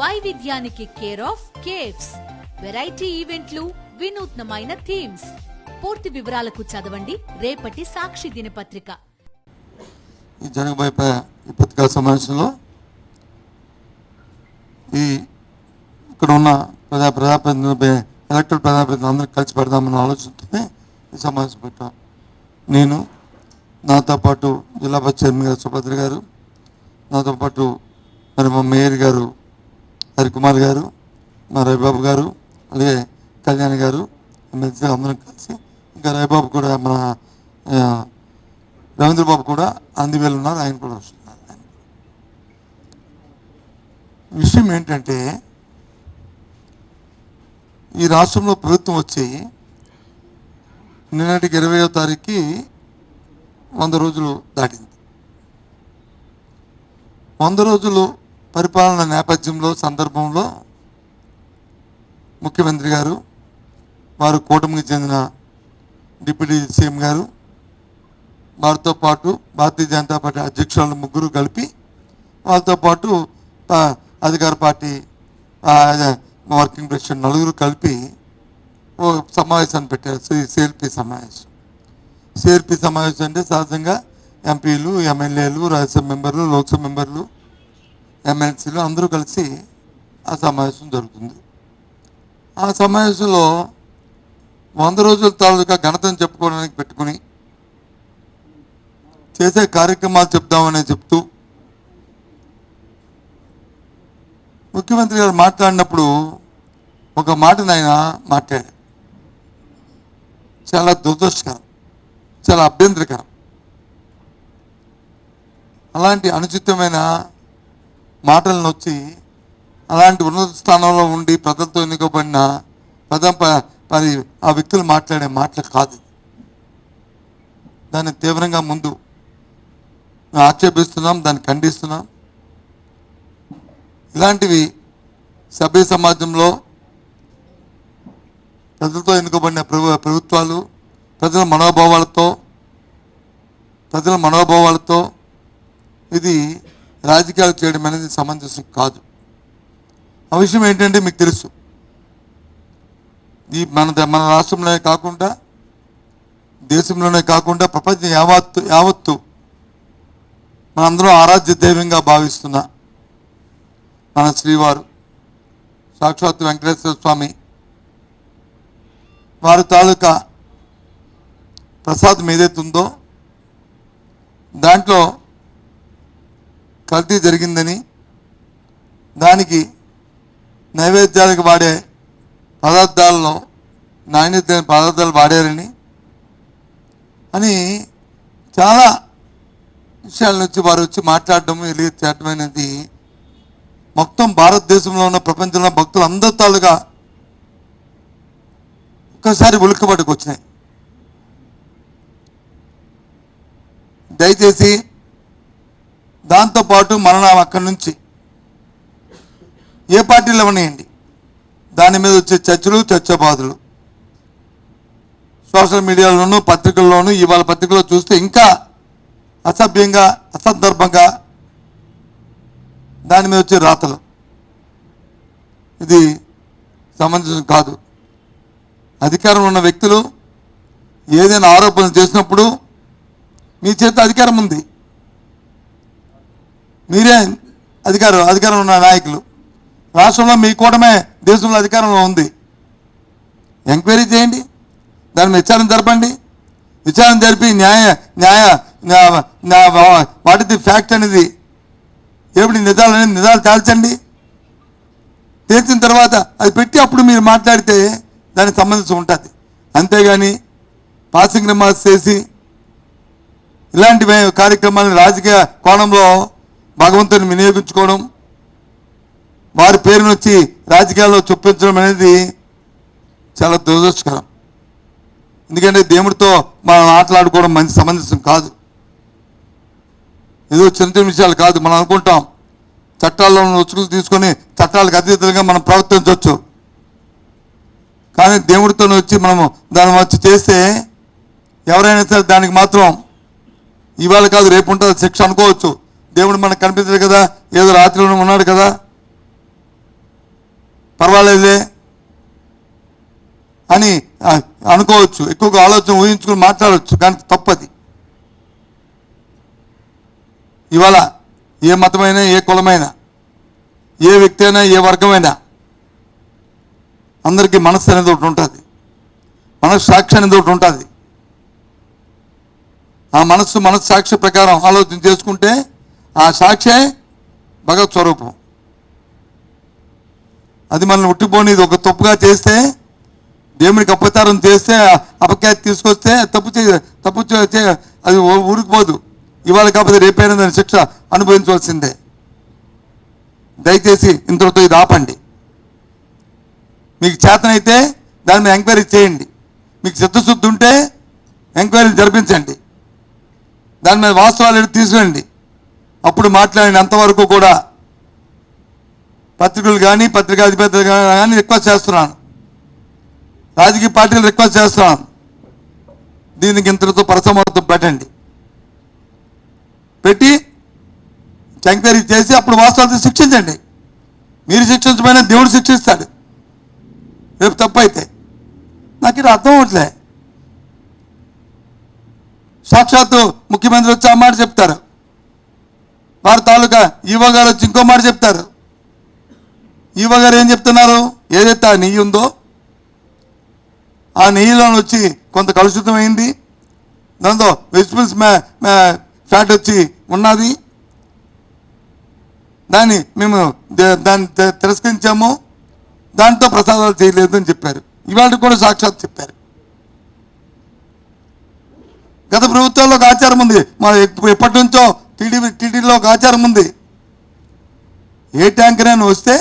వైవిధ్యానికి care of caves variety ఈవెంట్లు వినూత్నమైన థీమ్స్ పూర్తి వివరాలకు చదవండి. రేపటి సాక్షి దినపత్రిక. ఈ జరగబోయే ఈ పత్రికా సమావేశంలో ఈ ఇక్కడ ఉన్న ప్రజా ప్రజాప్రతినిధులపై ఎలక్టెడ్ ప్రజాప్రతినిధులు అందరూ కలిసి పెడదామన్న ఆలోచనతోనే ఈ సమావేశం పెట్టాం. నేను నాతో పాటు జిల్లా పరిషత్ చైర్మన్ గారు సుభద్ర గారు నాతో పాటు మరి మా మేయర్ గారు హరికుమార్ గారు మా రవిబాబు గారు అలాగే కళ్యాణ్ గారు ఎమ్మెల్సీ అందరం కలిసి ఇంకా రవిబాబు కూడా మన రవీంద్రబాబు కూడా అందువేలు ఉన్నారు ఆయన కూడా వస్తున్నారు. విషయం ఏంటంటే ఈ రాష్ట్రంలో ప్రభుత్వం వచ్చి నిన్నటికి ఇరవయో తారీఖుకి వంద రోజులు దాటింది. వంద రోజులు పరిపాలన నేపథ్యంలో సందర్భంలో ముఖ్యమంత్రి గారు వారు కూటమికి చెందిన డిప్యూటీ సీఎం గారు వారితో పాటు భారతీయ జనతా పార్టీ అధ్యక్షులు ముగ్గురు కలిపి వాళ్ళతో పాటు అధికార పార్టీ వర్కింగ్ ప్రెసిడెంట్ నలుగురు కలిపి ఓ సమావేశాన్ని పెట్టారు. సిఎల్పి సమావేశం. సిఎల్పి సమావేశం అంటే సహజంగా ఎంపీలు ఎమ్మెల్యేలు రాజ్యసభ మెంబర్లు లోక్సభ మెంబర్లు ఎమ్మెల్సీలు అందరూ కలిసి ఆ సమావేశం జరుగుతుంది. ఆ సమావేశంలో వంద రోజుల తాలూకా ఘనతను చెప్పుకోవడానికి పెట్టుకుని చేసే కార్యక్రమాలు చెప్దామని చెప్తూ ముఖ్యమంత్రి గారు మాట్లాడినప్పుడు ఒక మాటను ఆయన మాట్లాడారు. చాలా దురదృష్టకరం చాలా అభ్యంతరకరం. అలాంటి అనుచితమైన మాటలను వచ్చి అలాంటి ఉన్నత స్థానంలో ఉండి ప్రజలతో ఎన్నుకోబడిన ప్రజా ప- మరి ఆ వ్యక్తులు మాట్లాడే మాటలు కాదు. దాన్ని తీవ్రంగా ముందు ఆక్షేపిస్తున్నాం దాన్ని ఖండిస్తున్నాం. ఇలాంటివి సభ్య సమాజంలో ప్రజలతో ఎన్నుకోబడిన ప్రభు ప్రభుత్వాలు ప్రజల మనోభావాలతో ప్రజల మనోభావాలతో ఇది రాజకీయాలు చేయడం అనేది సమంజసం కాదు. ఆ విషయం ఏంటంటే మీకు తెలుసు. ఈ మన ద- మన రాష్ట్రంలోనే కాకుండా దేశంలోనే కాకుండా ప్రపంచం యావత్తు యావత్తు మనందరం ఆరాధ్య దైవంగా భావిస్తున్న మన శ్రీవారు సాక్షాత్ వెంకటేశ్వర స్వామి వారి తాలూకా ప్రసాదం ఏదైతే ఉందో దాంట్లో కల్తీ జరిగిందని దానికి నైవేద్యాలకు వాడే పదార్థాలలో నాణ్యత పదార్థాలు వాడారని అని చాలా విషయాల నుంచి వారు వచ్చి మాట్లాడడం వెళ్ళి చేయడం అనేది మొత్తం భారతదేశంలో ఉన్న ప్రపంచంలో భక్తులు అందత్తాలుగా ఒక్కసారి ఉలిక్కబడికి వచ్చినాయి దయచేసి దాంతోపాటు మరణం అక్కడి నుంచి. ఏ పార్టీలు ఇవ్వనియండి దాని మీద వచ్చే చర్చలు చర్చబాదులు సోషల్ మీడియాలోను పత్రికల్లోనూ ఇవాళ పత్రికలో చూస్తే ఇంకా అసభ్యంగా అసందర్భంగా దాని మీద వచ్చే రాతలు. ఇది సమంజసం కాదు. అధికారం ఉన్న వ్యక్తులు ఏదైనా ఆరోపణలు చేసినప్పుడు మీ చేత అధికారం ఉంది. మీరే అధికారం అధికారం ఉన్న నాయకులు. రాష్ట్రంలో మీ కూటమే దేశంలో అధికారంలో ఉంది. ఎంక్వైరీ చేయండి. దాని మీద విచారణ జరపండి. విచారణ జరిపి న్యాయ న్యాయ వాట్ ది ఫ్యాక్ట్ అనేది ఏమిటి నిజాలు అనేది నిజాలు తేల్చండి తేల్చిన తర్వాత అది పెట్టి అప్పుడు మీరు మాట్లాడితే దానికి సంబంధించి ఉంటుంది. అంతేగాని పాసింగ్ రిమార్క్స్ చేసి ఇలాంటి కార్యక్రమాలను రాజకీయ కోణంలో భగవంతుని వినియోగించుకోవడం వారి పేరును వచ్చి రాజకీయాల్లో చొప్పించడం అనేది చాలా దురదృష్టకరం. ఎందుకంటే దేవుడితో మనం ఆటలాడుకోవడం మంచి సమంజసం కాదు. ఏదో చిన్న చిన్న విషయాలు కాదు. మనం అనుకుంటాం చట్టాల్లో ఉన్న ఉచ్చుకులు తీసుకొని చట్టాలకు అతీతంగా మనం ప్రవర్తించవచ్చు. కానీ దేవుడితో వచ్చి మనము దాన్ని వచ్చి చేస్తే ఎవరైనా సరే దానికి మాత్రం ఇవాళ కాదు రేపు ఉంటుంది శిక్ష అనుకోవచ్చు. దేవుడు మనకు కనిపించదు కదా? ఏదో రాత్రిలో ఉన్నాడు కదా? పర్వాలేదులే అని అనుకోవచ్చు. ఎక్కువగా ఆలోచన ఊహించుకుని మాట్లాడవచ్చు కానీ తప్పది. ఇవాళ ఏ మతమైనా ఏ కులమైనా ఏ వ్యక్తి అయినా ఏ వర్గమైనా అందరికీ మనస్సు అనేది ఒకటి ఉంటుంది. మనస్సు సాక్షి అనేది ఒకటి ఉంటుంది. ఆ మనస్సు మనస్సాక్షి ప్రకారం ఆలోచన చేసుకుంటే ఆ సాక్షే భగవత్ స్వరూపం. అది మనల్ని ఉట్టిపోనిది ఒక తప్పుగా చేస్తే దేవునికి అపచారం చేస్తే అపఖ్యాతి తీసుకొస్తే తప్పు చే తప్పు అది ఊరికిపోదు ఇవాళ కాకపోతే రేపైనా దాని శిక్ష అనుభవించవలసిందే. దయచేసి ఇంతటితో ఇది ఆపండి. మీకు చేతనైతే దాని మీద ఎంక్వైరీ చేయండి. మీకు చిత్తశుద్ధి ఉంటే ఎంక్వైరీ జరిపించండి. దాని మీద వాస్తవాలు ఏంటో తీసుకురండి. అప్పుడు మాట్లాడినంతవరకు కూడా పత్రికలు కానీ పత్రికాధిపతులు కానీ రిక్వెస్ట్ చేస్తున్నాను. రాజకీయ పార్టీలు రిక్వెస్ట్ చేస్తున్నాను. దీనికి ఇంతటితో పరసమర్థం పెట్టండి. పెట్టి ఎంక్వైరీ చేసి అప్పుడు వాస్తవాలతో శిక్షించండి. మీరు శిక్షించమైనా దేవుడు శిక్షిస్తాడు. రేపు తప్పు అయితే. నాకు ఇది అర్థం అవట్లే సాక్షాత్తు ముఖ్యమంత్రి వచ్చి ఆ మాట చెప్తారు. వారి తాలూకా ఈవో గారు వచ్చి ఇంకో మాట చెప్తారు. ఈవో గారు ఏం చెప్తున్నారు? ఏదైతే ఆ నెయ్యి ఉందో ఆ నెయ్యిలో వచ్చి కొంత కలుషితమైంది దాంతో వెజిటబుల్స్ ఫ్యాట్ వచ్చి ఉన్నది. దాన్ని మేము దాన్ని తిరస్కరించాము. దాంతో ప్రసాదాలు చేయలేదు అని చెప్పారు. ఇవాళ కూడా సాక్షాత్ చెప్పారు. గత ప్రభుత్వంలో ఒక ఆచారం ఉంది. మన ఎప్పటి నుంచో టీడీపీ టీడీలో ఒక ఆచారం ఉంది. ఏ ట్యాంకర్ అయినా వస్తే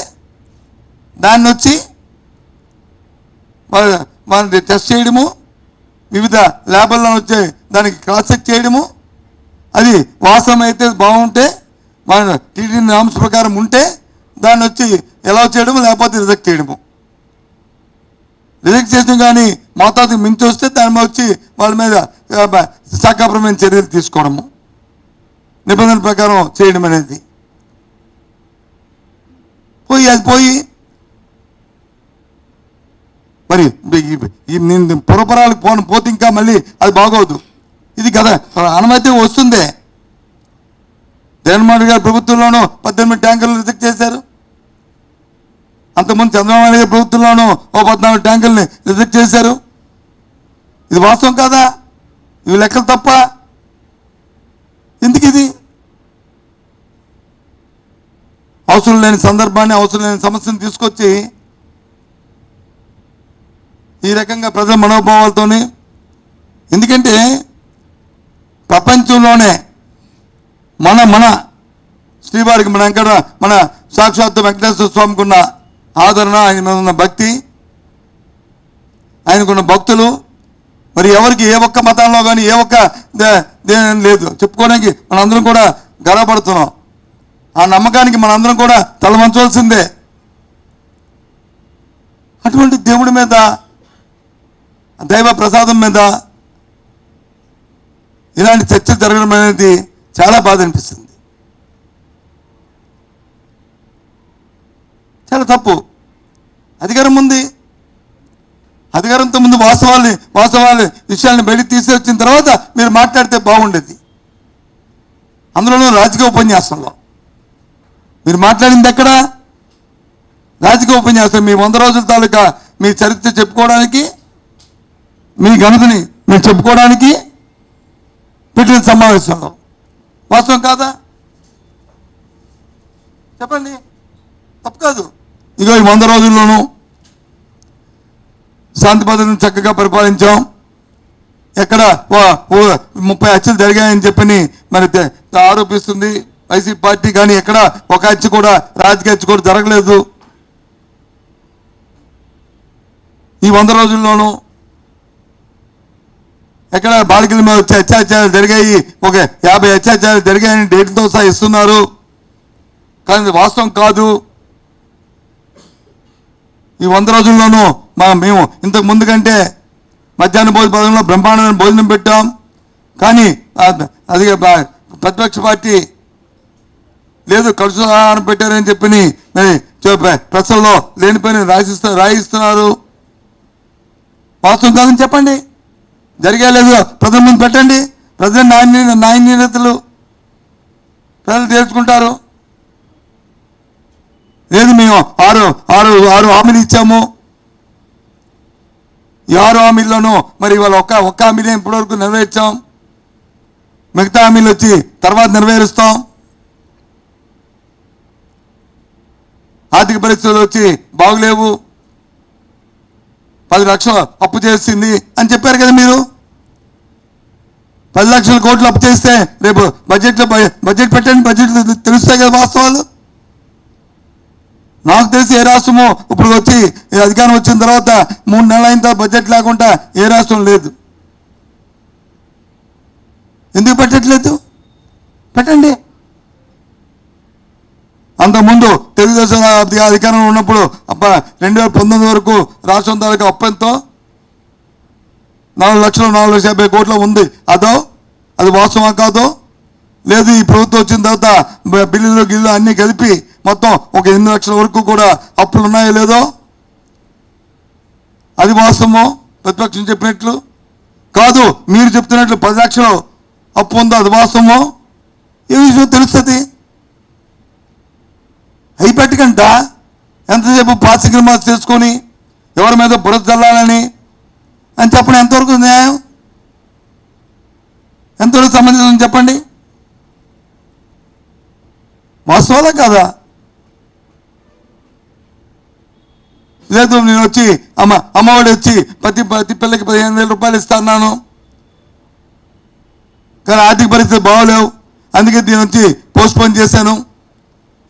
దాన్ని వచ్చి వాళ్ళని టెస్ట్ చేయడము వివిధ ల్యాబుల్లో వచ్చే దానికి క్రాస్ చెక్ చేయడము అది వాసం అయితే బాగుంటే మన టీడీ నామ్స్ ప్రకారం ఉంటే దాన్ని వచ్చి ఎలా చేయడము లేకపోతే రిజెక్ట్ చేయడము. రిజెక్ట్ చేయడం కానీ మోతాదుకు మించి వస్తే దాని మీద వచ్చి వాళ్ళ మీద శాఖాపరమైన చర్యలు తీసుకోవడము. నిబంధన ప్రకారం చేయడం అనేది. పోయి అది పోయి. మరి నేను పురపురాలకు పోను పోతే ఇంకా మళ్ళీ అది బాగోదు. ఇది కదా అనుమతి వస్తుందే. జగన్మోహన్ గారి ప్రభుత్వంలోనూ పద్దెనిమిది ట్యాంకర్లు రిజెక్ట్ చేశారు. అంతకుముందు చంద్రబాబు నాయుడు గారి ప్రభుత్వంలోనూ ఓ పద్నాలుగు ట్యాంకుల్ని రిజెక్ట్ చేశారు. ఇది వాస్తవం కాదా? ఇవి లెక్కలు తప్ప? ఎందుకు ఇది అవసరం లేని సందర్భాన్ని అవసరం లేని సమస్యను తీసుకొచ్చి ఈ రకంగా ప్రజల మనోభావాలతోని ఎందుకంటే ప్రపంచంలోనే మన మన శ్రీవారికి మన వెంకట మన సాక్షాత్తు వెంకటేశ్వర స్వామికి ఉన్న ఆదరణ ఆయన మీద ఉన్న భక్తి ఆయనకున్న భక్తులు మరి ఎవరికి ఏ ఒక్క మతంలో కానీ ఏ ఒక్క దేని లేదు. చెప్పుకోవడానికి మనందరం కూడా గర్వపడుతున్నాం. ఆ నమ్మకానికి మనందరం కూడా తలవంచవలసిందే అటువంటి దేవుడి మీద దైవ ప్రసాదం మీద ఇలాంటి చర్చ జరగడం అనేది చాలా బాధ అనిపిస్తుంది. చాలా తప్పు. అధికారం ఉంది. అధికారంతో ముందు వాస్తవాల్ని వాస్తవాలు విషయాల్ని బయటికి తీసుకొచ్చిన తర్వాత మీరు మాట్లాడితే బాగుండేది. అందులోనూ రాజకీయ ఉపన్యాసంలో. మీరు మాట్లాడింది ఎక్కడ? రాజకీయ ఉపన్యాసం మీ వంద రోజుల తాలూకా మీ చరిత్ర చెప్పుకోవడానికి మీ ఘనతని మీరు చెప్పుకోవడానికి పెట్టిన సమావేశంలో. వాస్తవం కాదా? చెప్పండి. తప్పు కాదు. ఇగో ఈ వంద రోజుల్లోనూ శాంతి భద్రతను చక్కగా పరిపాలించాం. ఎక్కడ ఓ- ముప్పై హత్యలు జరిగాయని చెప్పని మరి ఆరోపిస్తుంది వైసీపీ పార్టీ కానీ ఎక్కడ ఒక హత్య కూడా రాజకీయ హత్య కూడా జరగలేదు. ఈ వంద రోజుల్లోనూ ఎక్కడ బాలికల మీద వచ్చే అత్యాచారాలు జరిగాయి. ఒక యాభై అత్యాచారాలు జరిగాయని డేట్తో సహా ఇస్తున్నారు. కానీ వాస్తవం కాదు. ఈ వంద రోజుల్లోనూ మా మేము ఇంతకు ముందు కంటే మధ్యాహ్న భోజన పథకంలో బ్రహ్మాండమైన భోజనం పెట్టాం. కానీ అది ప్రతిపక్ష పార్టీ లేదు కలుసు ఆహారం పెట్టారని చెప్పి ప్రశ్నలో లేనిపోయిన రాసిస్తా రాయిస్తున్నారు. వాస్తవం కాదని చెప్పండి. జరిగే లేదు ప్రజల ముందు పెట్టండి. ప్రజల నాణ్య నాణ్యతలు ప్రజలు తెలుసుకుంటారు లేదు మేము ఆరు ఆరు ఆరు హామీలు ఇచ్చాము. ఈ హామీలను మరి ఇవాళ ఒక్క ఒక్క హామీలే ఇప్పటివరకు నెరవేర్చాం. మిగతా హామీలు వచ్చి తర్వాత నెరవేరుస్తాం. ఆర్థిక పరిస్థితులు వచ్చి బాగులేవు. పది లక్షలు అప్పు చేసింది అని చెప్పారు కదా మీరు? పది లక్షల కోట్లు అప్పు చేస్తే రేపు బడ్జెట్లో బడ్జెట్ పెట్టండి బడ్జెట్ తెలుస్తాయి కదా వాస్తవాలు. నాకు తెలిసి ఏ రాష్ట్రము ఇప్పుడు వచ్చి అధికారం వచ్చిన తర్వాత మూడు నెలల అయిన తర్వాత బడ్జెట్ లేకుండా ఏ రాష్ట్రం లేదు. ఎందుకు పెట్టట్లేదు పెట్టండి. అంతకుముందు తెలుగుదేశం అధికారంలో ఉన్నప్పుడు అబ్బా రెండు వేల పంతొమ్మిది వరకు రాష్ట్రం తాలూకా అప్పెంతో నాలుగు లక్షలు నాలుగు లక్షల యాభై కోట్ల ఉంది. అదో? అది వాస్తవం కాదో? లేదు ఈ ప్రభుత్వం వచ్చిన తర్వాత బిల్లులు గిల్లు అన్నీ కలిపి మొత్తం ఒక ఎనిమిది లక్షల వరకు కూడా అప్పులు ఉన్నాయో లేదో? అది వాస్తవమో? ప్రతిపక్షం చెప్పినట్లు? కాదు మీరు చెప్తున్నట్లు పది లక్షలు అప్పు ఉందో? అది వాస్తవమో? ఏ విషయం తెలుస్తుంది. అయి పెట్టకంట. ఎంతసేపు పాసికల్ చేసుకొని ఎవరి మీద బురద చల్లాలని అని చెప్పడం ఎంతవరకు న్యాయం? ఎంతవరకు సంబంధించిన చెప్పండి. వాస్తవాలా కాదా? లేదు నేను వచ్చి అమ్మ అమ్మఒడి వచ్చి ప్రతి ప్రతి పిల్లకి పదిహేను వేల రూపాయలు ఇస్తాను కానీ ఆర్థిక పరిస్థితి బాగోలేవు. అందుకే దీని వచ్చి పోస్ట్పోన్ చేశాను.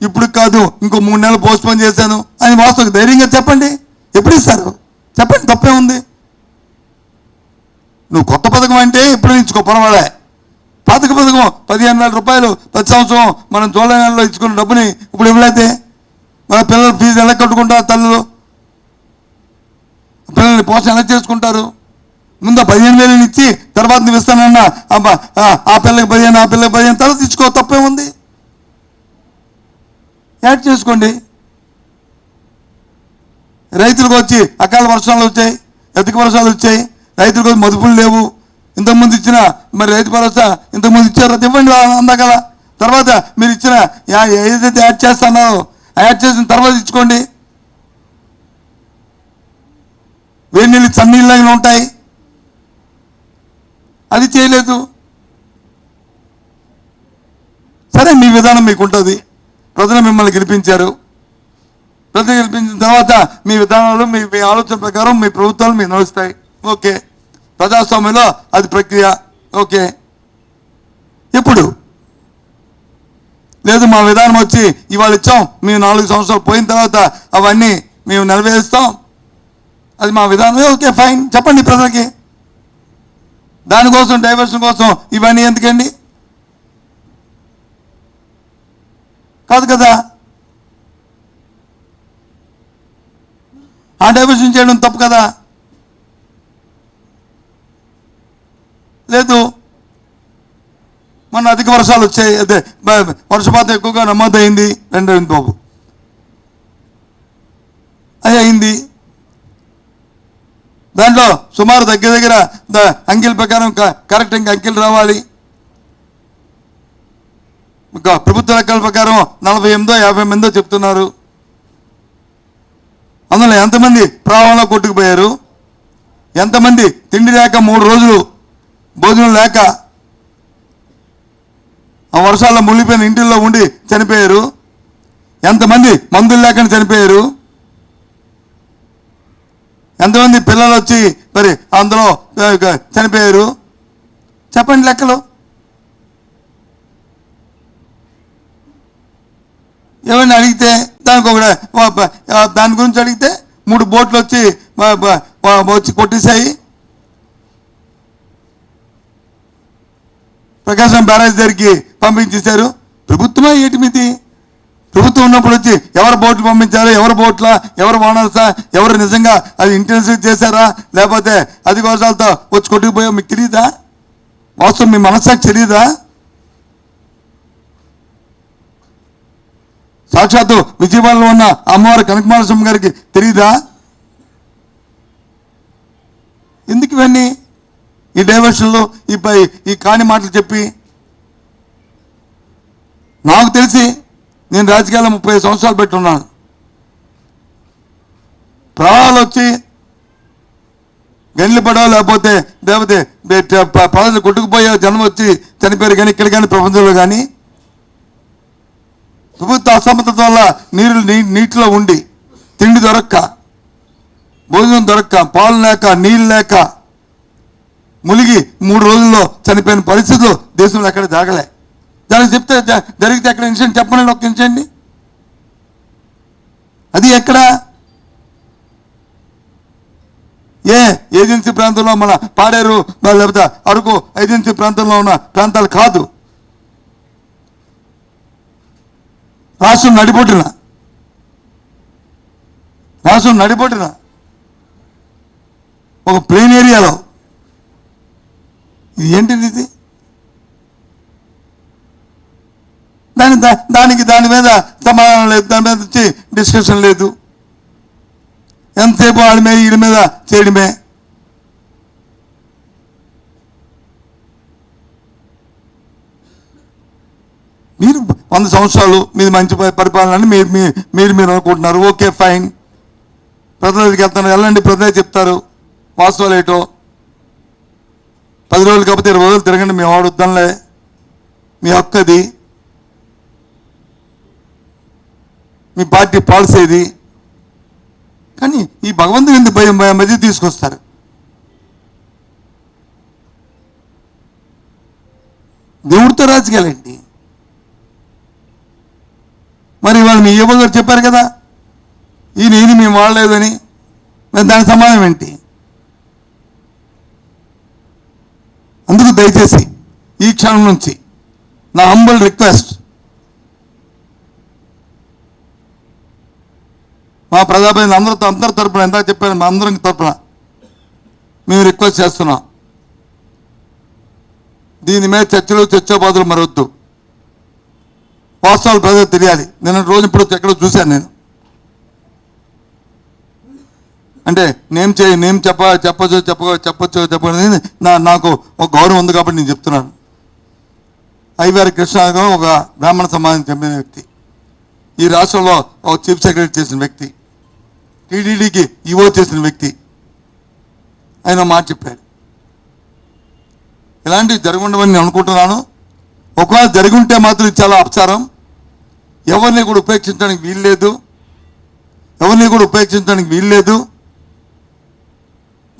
ఇప్పుడు కాదు ఇంకో మూడు నెలలు పోస్ట్పోన్ చేశాను. అని వాస్తవ ధైర్యంగా చెప్పండి. ఎప్పుడు ఇస్తారు? చెప్పండి తప్పే ఉంది. నువ్వు కొత్త పథకం అంటే ఎప్పుడు ఇచ్చుకో పర్వాలే. పాతక పథకం పదిహేను వేల రూపాయలు ప్రతి సంవత్సరం మనం జూలై నెలలో ఇచ్చుకున్న డబ్బుని ఇప్పుడు ఇవ్వలేదే. మన పిల్లల ఫీజు ఎలా కట్టుకుంటారు తల్లులు? పిల్లల్ని పోషణ ఎలా చేసుకుంటారు. ముందు పదిహేను వేలు ఇచ్చి తర్వాత నువ్వు ఇస్తానన్న అబ్బా, ఆ పిల్లకి పదిహేను ఆ పిల్లకి పదిహేను తర్వాత ఇచ్చుకో తప్పే ఉంది యాడ్ చేసుకోండి. రైతులకు వచ్చి అకాల వర్షాలు వచ్చాయి అధిక వర్షాలు వచ్చాయి రైతులకు వచ్చి మదుపులు లేవు. ఇంతకుముందు ఇచ్చిన మరి రైతు భరోసా ఇంతకుముందు ఇచ్చారో ఇవ్వండి అందగల. తర్వాత మీరు ఇచ్చిన ఏదైతే యాడ్ చేస్తున్నారో యాడ్ చేసిన తర్వాత ఇచ్చుకోండి. వేడి నీళ్ళు చన్నీళ్ళగా ఉంటాయి. అది చేయలేదు. సరే మీ విధానం మీకు ఉంటుంది ప్రజలు మిమ్మల్ని గెలిపించారు. ప్రజలు గెలిపించిన తర్వాత మీ విధానాలు మీ మీ ఆలోచన ప్రకారం మీ ప్రభుత్వాలు మీకు నడుస్తాయి. ఓకే. ప్రజాస్వామ్యంలో అది ప్రక్రియ. ఓకే. ఇప్పుడు లేదు మా విధానం వచ్చి ఇవాళ ఇచ్చాం మేము నాలుగు సంవత్సరాలు పోయిన తర్వాత అవన్నీ మేము నెరవేరుస్తాం. అది మా విధానం. Okay fine. చెప్పండి ప్రజలకి. దానికోసం డైవర్షన్ కోసం ఇవన్నీ ఎందుకండి? కాదు కదా? ఆ డైవర్షన్ చేయడం తప్పు కదా? లేదు. మొన్న అధిక వర్షాలు వచ్చాయి. అదే వర్షపాతం ఎక్కువగా నమోదైంది. రెండు బాబు. అది అయింది. దాంట్లో సుమారు దగ్గర దగ్గర అంకిల్ అంకెల ప్రకారం క- కరెక్ట్ ఇంకా అంకెలు రావాలి. ఇంకా ప్రభుత్వ లెక్కల ప్రకారం నలభై ఎనిమిదో యాభై ఎనిమిదో చెప్తున్నారు. అందులో ఎంతమంది ప్రాణంలో కొట్టుకుపోయారు? ఎంతమంది తిండి లేక మూడు రోజులు భోజనం లేక ఆ వర్షాల్లో మునిగిపోయిన ఇంటిల్లో ఉండి చనిపోయారు? ఎంతమంది మందులు లేకుండా చనిపోయారు? ఎంతమంది పిల్లలు వచ్చి మరి అందులో చనిపోయారు? చెప్పండి లెక్కలు. ఏమైనా అడిగితే దానికి ఒక వా- దాని గురించి అడిగితే మూడు బోట్లు వచ్చి వచ్చి కొట్టేశాయి. ప్రకాశం బ్యారేజ్ దగ్గరికి పంపించేశారు. ప్రభుత్వమే ఏటి మీది? ప్రభుత్వం ఉన్నప్పుడు వచ్చి ఎవరు బోట్లు పంపించారు ఎవరు బోట్ల ఎవరు ఓనర్సా ఎవరు నిజంగా అది ఇంటెన్సివ్ చేశారా? లేకపోతే అధికారులతో వచ్చి కొట్టుకుపోయా? మీకు తెలియదా వాస్తవం మీ మనస్సాకి తెలియదా సాక్షాత్తు విజయవాడలో ఉన్న అమ్మవారి కనకమాలస్వామి గారికి తెలియదా ఎందుకు ఇవన్నీ? ఈ డైవర్షన్లు ఈ పై- ఈ కాని మాటలు చెప్పి నాకు తెలిసి నేను రాజకీయాల్లో ముప్పై సంవత్సరాలు పెట్టున్నాను ప్రవాహాలు వచ్చి గండ్లు పడవ లేకపోతే లేకపోతే ప్రజలు కొట్టుకుపోయే జనం వచ్చి చనిపోయారు కానీ ఇక్కడ కానీ ప్రపంచంలో కానీ ప్రభుత్వ అసమర్థత వల్ల నీరు నీ- నీటిలో ఉండి తిండి దొరక్క భోజనం దొరక్క పాలు లేక నీళ్ళు లేక మునిగి మూడు రోజుల్లో చనిపోయిన పరిస్థితులు దేశంలో ఎక్కడ జరగలే. దానికి చెప్తే జరిగితే ఎక్కడ ఇన్సిడెంట్ చెప్పండి ఒక ఇన్సిడెంట్ అది ఎక్కడ? ఏ ఏజెన్సీ ప్రాంతంలో మన పాడేరు లేకపోతే అరకు ఏజెన్సీ ప్రాంతంలో ఉన్న ప్రాంతాలు కాదు. రాష్ట్రం నడిపొట్టిన రాష్ట్రం నడిపొట్టిన ఒక ప్లెయిన్ ఏరియాలో. ఇది ఏంటిది ఇది? దాని దా- దానికి దాని మీద సమాధానం లేదు. దాని మీద వచ్చి డిస్కషన్ లేదు. ఎంతసేపు ఆడమే మీద వీడి మీద చేయడమే. మీరు వంద సంవత్సరాలు మీది మంచి పరిపాలన మీరు మీ- మీరు మీరు అనుకుంటున్నారు. Okay fine. ప్రజలకి వెళ్తాను. వెళ్ళండి. ప్రజలే చెప్తారు. వాస్తవాలు ఏటో. పది రోజులు కాకపోతే ఇరవై రోజులు తిరగండి. మేము ఆడుద్దాంలే మీ హక్కు అది. మీ పార్టీ పాలసీ ఇది కానీ ఈ భగవంతుని ఎందుకు భయం? భయం మధ్య తీసుకొస్తారు. దేవుడితో రాజకీయాలండి మరి వాళ్ళు మీ యువ గారు చెప్పారు కదా ఈయన ఈయన మేము వాడలేదని మరి దానికి సమాధానం ఏంటి? అందుకు దయచేసి ఈ క్షణం నుంచి నా హంబల్ రిక్వెస్ట్ మా ప్రజాప్రతినిధులు అందరితో అందరి తరపున ఎంత చెప్పాను మా అందరం తరపున మేము రిక్వెస్ట్ చేస్తున్నాం. దీని మీద చర్చలు చర్చోపాధులు మరొద్దు. వాస్తవాలు ప్రజలకు తెలియాలి. నిన్న రోజు ఇప్పుడు ఎక్కడో చూశాను నేను. అంటే నేను చేయి నేను చెప్ప చెప్పచ్చు చెప్ప చెప్పచ్చు చెప్పని నా నాకు ఒక గౌరవం ఉంది కాబట్టి నేను చెప్తున్నాను. ఐవారి కృష్ణ ఒక బ్రాహ్మణ సమాజం చెందిన వ్యక్తి. ఈ రాష్ట్రంలో ఒక చీఫ్ సెక్రటరీ చేసిన వ్యక్తి. టీడీడీకి ఈవో చేసిన వ్యక్తి. ఆయన మాట చెప్పాడు. ఇలాంటివి జరగండమని నేను అనుకుంటున్నాను. ఒకవేళ జరుగుంటే ఉంటే మాత్రం ఇది చాలా అపచారం. ఎవరిని కూడా ఉపేక్షించడానికి వీల్లేదు. ఎవరిని కూడా ఉపేక్షించడానికి వీల్లేదు.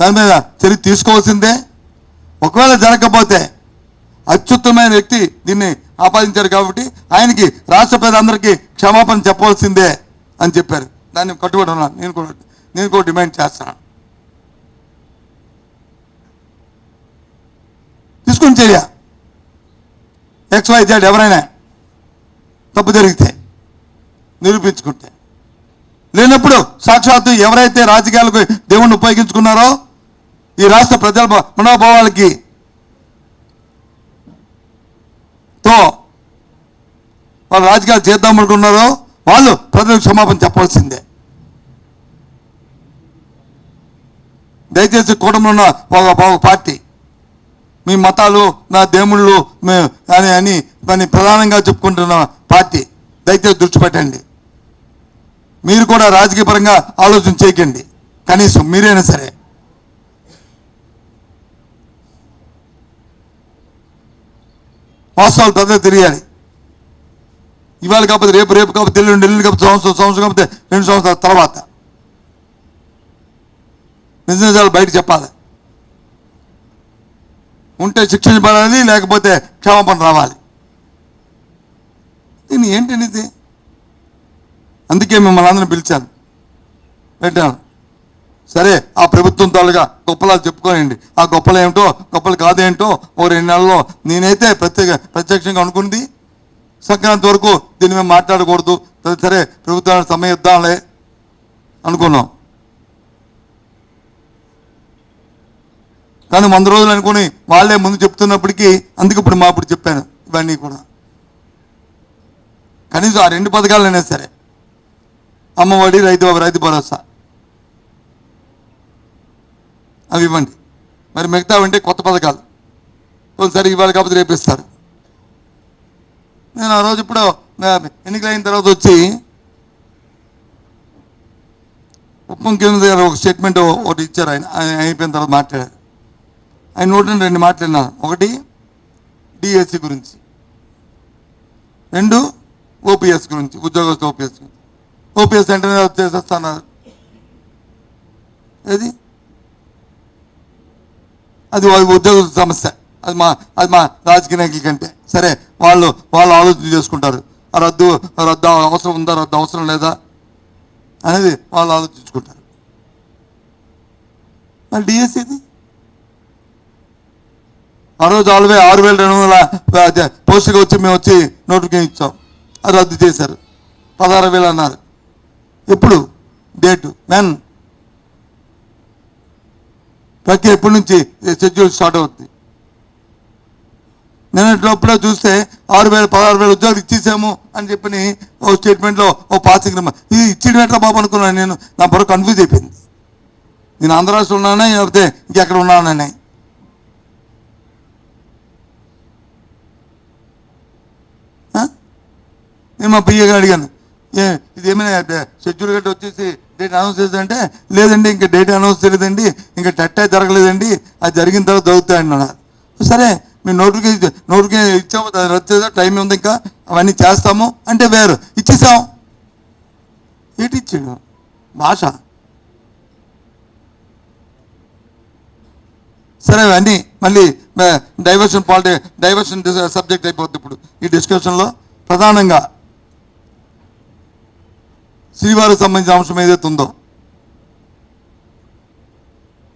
దాని మీద చర్య తీసుకోవాల్సిందే. ఒకవేళ జరగకపోతే అత్యుత్తమైన వ్యక్తి దీన్ని ఆపాదించారు కాబట్టి ఆయనకి రాష్ట్ర ప్రజలందరికీ క్షమాపణ చెప్పవలసిందే అని చెప్పారు. దాన్ని కట్టుబడి ఉన్నాను నేను కూడా నేను కూడా డిమాండ్ చేస్తాను తీసుకుని చర్య ఎక్స్ వై జెడ్ ఎవరైనా తప్పు జరిగితే నిరూపించుకుంటే. లేనప్పుడు సాక్షాత్తు ఎవరైతే రాజకీయాలకు దేవుణ్ణి ఉపయోగించుకున్నారో ఈ రాష్ట్ర ప్రజల మనోభావాలకి తో వాళ్ళు రాజకీయాలు చేద్దాం అనుకున్నారో వాళ్ళు ప్రజలకు క్షమాపణ చెప్పాల్సిందే దయచేసి కూటమిలో ఉన్న ఒక ఒక పార్టీ మీ మతాలు నా దేవుళ్ళు అని అని దాన్ని ప్రధానంగా చెప్పుకుంటున్న పార్టీ దయచేసి దృష్టి పెట్టండి. మీరు కూడా రాజకీయ పరంగా ఆలోచన చేయకండి. కనీసం మీరైనా సరే. వాస్తవాలు ప్రజలు తెలియాలి. ఇవాళ కాకపోతే రేపు రేపు కాకపోతే ఎల్లుండి ఎల్లుండి కాకపోతే సంవత్సరం సంవత్సరం కాకపోతే రెండు సంవత్సరాల తర్వాత. నిజాలు బయట చెప్పాలి. ఉంటే శిక్షించబడాలి లేకపోతే క్షమాపణ రావాలి. దీన్ని ఏంటండి ఇది అందుకే మిమ్మల్ని అందరిని పిలిచాను. పెట్టాను. సరే ఆ ప్రభుత్వం తాలుగా గొప్పలా చెప్పుకోనండి ఆ గొప్పలు ఏమిటో గొప్పలు కాదేంటో ఓ రెండు నెలల్లో నేనైతే ప్రత్యేక ప్రత్యక్షంగా అనుకుంది. సంక్రాంతి వరకు దీని మేము మాట్లాడకూడదు. సరే ప్రభుత్వానికి సమయం ఇద్దాంలే అనుకున్నాం. కానీ వంద రోజులు అనుకుని వాళ్ళే ముందు చెప్తున్నప్పటికీ అందుకు ఇప్పుడు మా ఇప్పుడు చెప్పాను ఇవన్నీ కూడా. కనీసం ఆ రెండు పథకాలైనా సరే. అమ్మఒడి రైతు రైతు భరోసా. అవి ఇవ్వండి. మరి మిగతా ఉంటే కొత్త పథకాలు. ఒకసారి ఇవాళ కాకపోతే రేపిస్తారు నేను ఆ రోజు ఇప్పుడు ఎన్నికలైన తర్వాత వచ్చి ఉప ముఖ్యమంత్రి గారు ఒక స్టేట్మెంట్ ఒకటి ఇచ్చారు. ఆయన ఆయన అయిపోయిన తర్వాత మాట్లాడారు. ఆయన నోటి రెండు మాట్లాడినాను ఒకటి డిఎస్సి గురించి. రెండు ఓపీఎస్ గురించి ఉద్యోగస్తు ఓపీఎస్ గురించి. ఓపీఎస్ వెంటనే చేసేస్తున్నారు ఏది? అది వాళ్ళ ఉద్యోగ సమస్య. అది మా అది మా రాజకీయ నాయకుల కంటే. సరే వాళ్ళు వాళ్ళు ఆలోచన చేసుకుంటారు. ఆ రద్దు రద్దు అవసరం ఉందా రద్దు అవసరం లేదా అనేది వాళ్ళు ఆలోచించుకుంటారు. మరి డిఎస్సిది ఆ రోజు ఆల్వే ఆరు వేల రెండు వందల పోస్టుకి వచ్చి మేము వచ్చి నోటిఫికేషన్ ఇచ్చాం. అది రద్దు చేశారు. పదహారు వేలు అన్నారు. ఎప్పుడు? డేటు. మెన్. ప్రతి ఎప్పటి నుంచి? షెడ్యూల్ స్టార్ట్ అవుతుంది నిన్నట్లోపల చూస్తే ఆరు వేల పదహారు వేల ఉద్యోగాలు ఇచ్చేసాము అని చెప్పని ఓ స్టేట్మెంట్లో ఓ పాసింగ్ నెంబర్ ఇది ఇచ్చేయడం ఎట్లా బాబు అనుకున్నాను నేను. నా బుర్ర కన్ఫ్యూజ్ అయిపోయింది. నేను ఆంధ్ర రాష్ట్రంలో ఉన్నానా లేకపోతే ఇంకెక్కడ ఉన్నానని. నేను మా పియ్యగా అడిగాను. ఏ ఇది ఏమైనా షెడ్యూల్ గట్టి వచ్చేసి డేట్ అనౌన్స్ చేద్దంటే లేదండి ఇంకా డేట్ అనౌన్స్ చేయలేదండి ఇంకా టట్టా జరగలేదండి అది జరిగిన తర్వాత దొరుకుతాయండి అన్నారు. సరే మేము నోటిఫికేషన్ నోటిఫికేషన్ ఇచ్చాము రద్దు చేసా టైం ఉంది ఇంకా అవన్నీ చేస్తాము అంటే వేరు. ఇచ్చేసాం. ఏంటి ఇచ్చాడు? భాష. సరే అవన్నీ మళ్ళీ డైవర్షన్ పాలిటీ డైవర్షన్ సబ్జెక్ట్ అయిపోద్ది ఇప్పుడు ఈ డిస్కషన్లో ప్రధానంగా శ్రీవారికి సంబంధించిన అంశం ఏదైతే ఉందో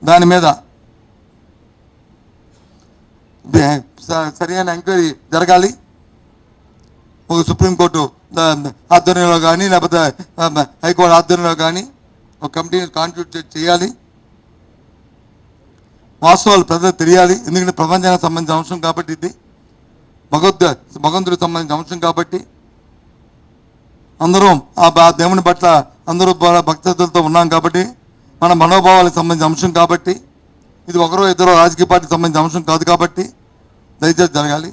దాని మీద సరైన ఎంక్వైరీ జరగాలి. ఒక సుప్రీంకోర్టు ఆధ్వర్యంలో కానీ లేకపోతే హైకోర్టు ఆధ్వర్యంలో కానీ ఒక కమిటీని కాన్స్టిట్యూట్ చేయాలి. వాస్తవాలు ప్రజలు తెలియాలి. ఎందుకంటే ప్రపంచానికి సంబంధించిన అంశం కాబట్టి ఇది. భగవద్ భగవంతుడికి సంబంధించిన అంశం కాబట్టి. అందరం ఆ దేవుని పట్ల అందరూ భక్తులతో ఉన్నాం కాబట్టి మన మనోభావాలకు సంబంధించిన అంశం కాబట్టి ఇది ఒకరో ఇద్దరు రాజకీయ పార్టీకి సంబంధించిన అంశం కాదు కాబట్టి దయచేసి జరగాలి.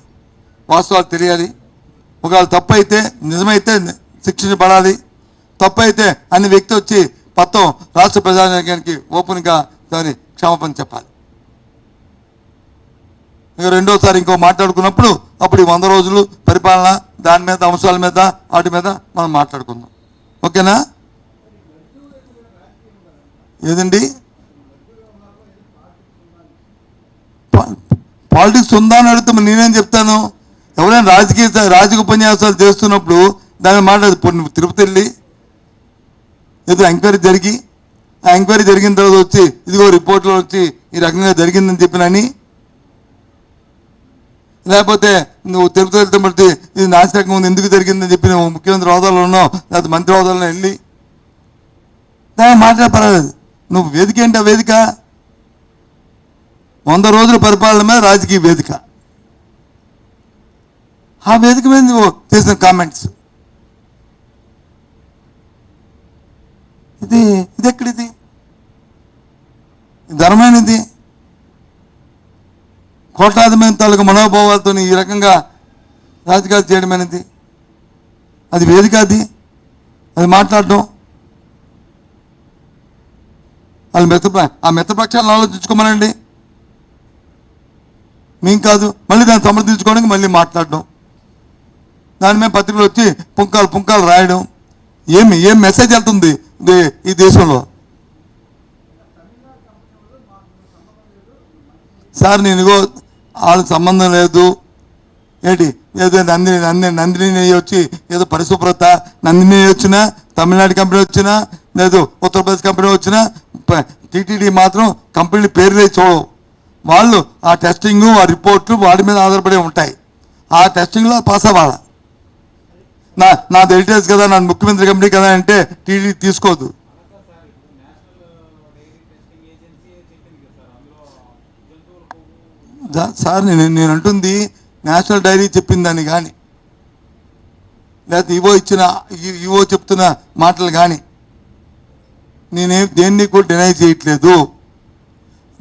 వాస్తవాలు తెలియాలి. ఒకవేళ తప్పైతే నిజమైతే శిక్షించబడాలి తప్పు అయితే అన్ని వ్యక్తి వచ్చి మొత్తం రాష్ట్ర ప్రజానికానికి ఓపెన్గా దాని క్షమాపణ చెప్పాలి. ఇక రెండోసారి ఇంకో మాట్లాడుకున్నప్పుడు అప్పుడు ఈ వంద రోజులు పరిపాలన దాని మీద అంశాల మీద వాటి మీద మనం మాట్లాడుకుందాం. ఓకేనా? ఏదండి? పాలిటిక్స్ ఉందా అని అడిగితే నేనేం చెప్తాను? ఎవరైనా రాజకీయ రాజకీయ ఉపన్యాసాలు చేస్తున్నప్పుడు దాని మాట్లాడదు నువ్వు తిరుపతి వెళ్ళి ఏదో ఎంక్వైరీ జరిగి ఆ ఎంక్వైరీ జరిగిన తర్వాత వచ్చి ఇదిగో రిపోర్ట్లో వచ్చి ఈ రకంగా జరిగిందని చెప్పినని లేకపోతే నువ్వు తిరుపతి వెళ్తే బట్టి ఇది నాశనకం ఉంది ఎందుకు జరిగిందని చెప్పి నువ్వు ముఖ్యమంత్రి హోదాలో ఉన్నావు లేకపోతే మంత్రి హోదాలో వెళ్ళి దాన్ని మాట్లాడే పర్వాలేదు. నువ్వు వేదిక ఏంటి ఆ వేదిక? వంద రోజుల పరిపాలన మీద రాజకీయ వేదిక. ఆ వేదిక మీద చేసిన కామెంట్స్ ఇది ఇది ఎక్కడిది? ధర్మైనది. కోట్లాది మంది తాలూకు మనోభావాలతో ఈ రకంగా రాజకీయాలు చేయడం అనేది. అది వేదిక అది. అది మాట్లాడటం వాళ్ళు మిత్ర ఆ మిత్రపక్షాలను ఆలోచించుకోమనండి. మేం కాదు. మళ్ళీ దాన్ని సమర్థించుకోవడానికి మళ్ళీ మాట్లాడడం. దాని మీద పత్రికలు వచ్చి పుంకాలు పుంకాలు రాయడం. ఏమి ఏం మెసేజ్ వెళ్తుంది ఈ దేశంలో? సార్ నేను ఇగో వాళ్ళకి సంబంధం లేదు. ఏంటి? ఏదో నందిని నంది నందిని వచ్చి ఏదో పరిశుభ్రత నందిని వచ్చినా తమిళనాడు కంపెనీ వచ్చినా లేదు ఉత్తరప్రదేశ్ కంపెనీ వచ్చినా టీటీడీ మాత్రం కంపెనీ పేరులే చూడవు వాళ్ళు ఆ టెస్టింగ్ ఆ రిపోర్ట్లు వాడి మీద ఆధారపడి ఉంటాయి. ఆ టెస్టింగ్లో పాస్ అవ్వాలా. నా నా డెలిటేస్ కదా నా ముఖ్యమంత్రి కంపెనీ కదా అంటే టీడీ తీసుకోదు. సార్ నేను నేను అంటుంది నేషనల్ డైరీ చెప్పిందని కానీ లేకపోతే ఇవో ఇచ్చిన ఇవో చెప్తున్న మాటలు కానీ నేనే దేన్ని కూడా డినై చేయట్లేదు.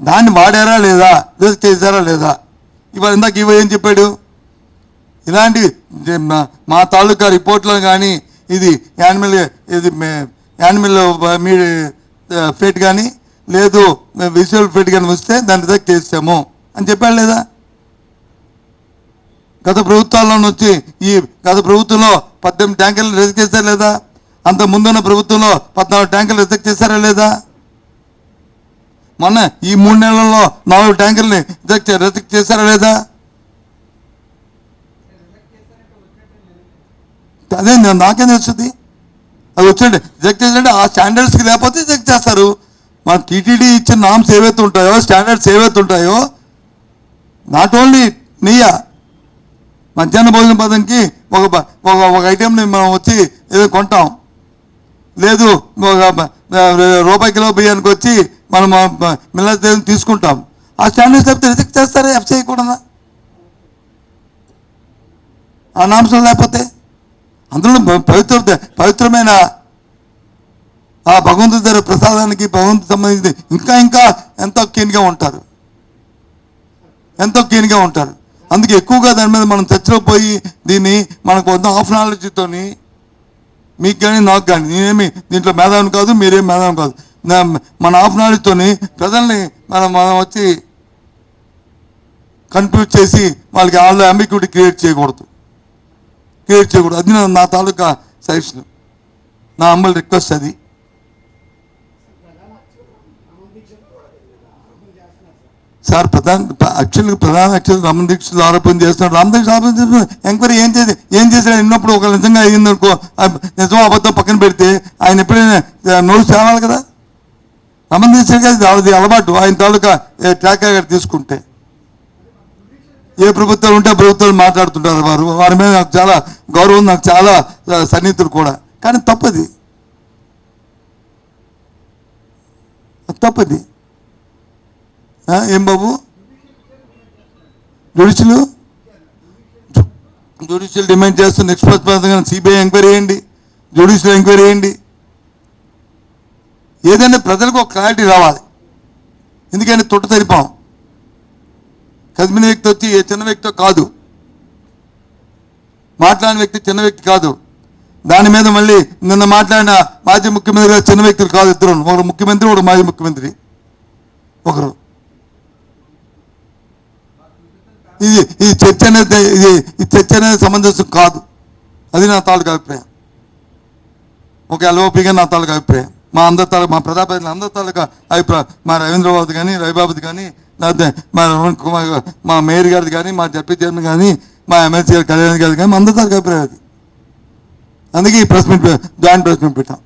దాన్ని వాడారా లేదా? రిజెక్ట్ చేశారా లేదా? ఇవాళ ఇందాక ఇవో ఏం చెప్పాడు? ఇలాంటి మా- మా తాలూకా రిపోర్ట్లో కానీ ఇది యానిమల్ ఇది యానిమల్ మీ ఫేట్ కానీ లేదు విజువల్ ఫేట్ కానీ వస్తే దాన్ని దగ్గర చేస్తాము. అని చెప్పాడు లేదా? గత ప్రభుత్వాల్లో వచ్చి ఈ గత ప్రభుత్వంలో పద్దెనిమిది ట్యాంకర్లు రిజెక్ట్ చేశారా లేదా? అంత ముందున్న ప్రభుత్వంలో పద్నాలుగు ట్యాంకర్లు రిజెక్ట్ చేశారా లేదా? మొన్న ఈ మూడు నెలల్లో నాలుగు ట్యాంకర్ని రిజెక్ట్ చేశారా లేదా? అదే నేను నాకేం తెలుస్తుంది? అది వచ్చండి రిజెక్ట్ చేసినట్టు ఆ స్టాండర్డ్స్కి లేకపోతే రిజెక్ట్ చేస్తారు. మన టీటీడీ ఇచ్చిన నామ్స్ ఏవైతే ఉంటాయో స్టాండర్డ్స్ ఏవైతే ఉంటాయో నాట్ ఓన్లీ నీయా మధ్యాహ్న భోజన పదంకి ఒక ఒక ఒక ఐటెంని మనం వచ్చి ఏదో కొంటాం. లేదు ఒక రూపాయి కిలో బియ్యానికి వచ్చి మనం మిల్లర్ తీసుకుంటాం. ఆ స్టాండర్డ్స్ లేకపోతే రిజెక్ట్ చేస్తారా? ఎఫ్ చేయకూడదా? ఆ నాంశం లేకపోతే? అందులో పవిత్ర పవిత్రమైన ఆ భగవంతుడి దగ్గర ప్రసాదానికి భగవంతుడు సంబంధించి ఇంకా ఇంకా ఎంతో కీన్గా ఉంటారు. ఎంతో కీన్గా ఉంటారు. అందుకే ఎక్కువగా దాని మీద మనం చర్చలో పోయి దీన్ని మనకు కొంత హాఫ్ నాలెడ్జ్తోని మీకు కానీ నాకు కానీ నేనేమి దీంట్లో మేధావిని కాదు మీరేం మేధావిని కాదు. మన హాఫ్ ప్రజల్ని మనం మనం వచ్చి కన్ఫ్యూజ్ చేసి వాళ్ళకి వాళ్ళ అంబిక్యూటీ క్రియేట్ చేయకూడదు. క్రియేట్ చేయకూడదు. అది నా- నా తాలూకా సజెషన్ నా అమ్మల రిక్వెస్ట్ అది. సార్ ప్రధాన యాక్చువల్గా ప్రధాన యాక్చువల్ రమణ దీక్షలు ఆరోపణ చేస్తున్నాడు రామ దీక్ష ఆరోపణ చేస్తున్నాడు ఎంక్వైరీ ఏం చేసి ఏం చేశాడు ఎన్నప్పుడు ఒక నిజంగా అయ్యిందనుకో నిజం అబద్ధం పక్కన పెడితే ఆయన ఎప్పుడైనా నోరు చేరాలి కదా? రమణ అది అలవాటు ఆయన తాలూకా ట్రాక్ గారు తీసుకుంటే. ఏ ప్రభుత్వాలు ఉంటే ప్రభుత్వాలు మాట్లాడుతుంటారు వారు. వారి మీద నాకు చాలా గౌరవం నాకు చాలా సన్నిహితులు కూడా. కానీ తప్పది. తప్పది. ఏం బాబు? జుడిషియల్ జుడిషియల్ డిమాండ్ చేస్తున్న నిష్పక్షపాతంగా సిబిఐ ఎంక్వైరీ చేయండి. జుడిషియల్ ఎంక్వైరీ చేయండి. ఏదైనా ప్రజలకు ఒక క్లారిటీ రావాలి. ఎందుకంటే తొట్ట సరిపాం కదిమిన వ్యక్తి వచ్చి ఏ చిన్న వ్యక్తి కాదు. మాట్లాడిన వ్యక్తి చిన్న వ్యక్తి కాదు. దాని మీద మళ్ళీ నిన్న మాట్లాడిన మాజీ ముఖ్యమంత్రి చిన్న వ్యక్తులు కాదు ఇద్దరు. ఒకరు ముఖ్యమంత్రి ఒకరు మాజీ ముఖ్యమంత్రి. ఒకరు. ఇది ఈ చర్చ అనేది ఇది ఈ చర్చ అనేది సమంజసం కాదు. అది నా తాలూకు అభిప్రాయం. ఒక ఎల్ఓపిగా నా తాలూకు అభిప్రాయం. మా అందరి తాలూకు మా ప్రజాప్రతినిధులు అందరి తాలూకా అభిప్రాయం మా రవీంద్రబాబు కానీ రవిబాబుది కానీ లేకపోతే మా రమణ్ కుమార్ మా మేయర్ గారిది కానీ మా డిప్యూటీ చైర్మన్ కానీ మా ఎమ్మెల్సీ గారి కళ్యాణ్ గారిది కానీ మా అందరి తాలూకు అభిప్రాయం అది. అందుకే ఈ press meet joint press meet పెట్టాం.